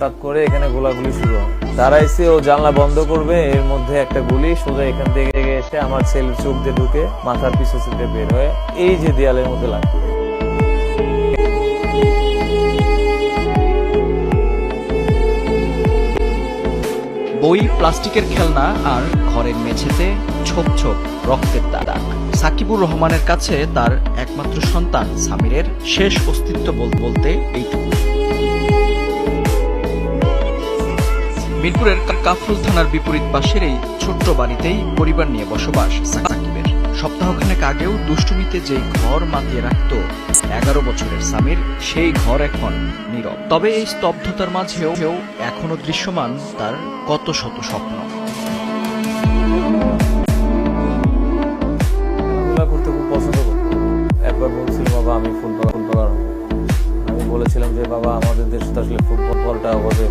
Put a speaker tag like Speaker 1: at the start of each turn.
Speaker 1: হঠাৎ করে এখানে গোলাগুলি শুরু হয়। দাঁড়াইছে ও জানলা বন্ধ করবে, এর মধ্যে একটা গুলি সোজা এখান থেকে এসে আমার ছেলের চোখ দিয়ে ঢুকে মাথার পিছু থেকে বের হয়ে এই যে দেয়ালের মধ্যে লাগে
Speaker 2: বই, প্লাস্টিকের খেলনা আর ঘরের মেঝেতে ছোপ ছোপ রক্তের দাদা সাকিবুর রহমানের কাছে তার একমাত্র সন্তান সামিরের শেষ অস্তিত্ব বল- বলতে এইটুকু। মিরপুরের কাফরুল থানার বিপরীত পাশের এই ছোট্ট বাড়িতেই পরিবার নিয়ে বসবাস সাকিবের। সপ্তাহখানেক আগেও দুষ্টুমিতে যেই ঘর মাতিয়ে রাখত এগারো বছরের সামির, সেই ঘর এখন নীরব। তবে এই স্তব্ধতার মাঝেও কেউ এখনও দৃশ্যমান তার কত শত স্বপ্ন।
Speaker 1: আমি ফুটবল বলেছিলাম যে, বাবা, আমাদের দেশে আসলে বলটা হবে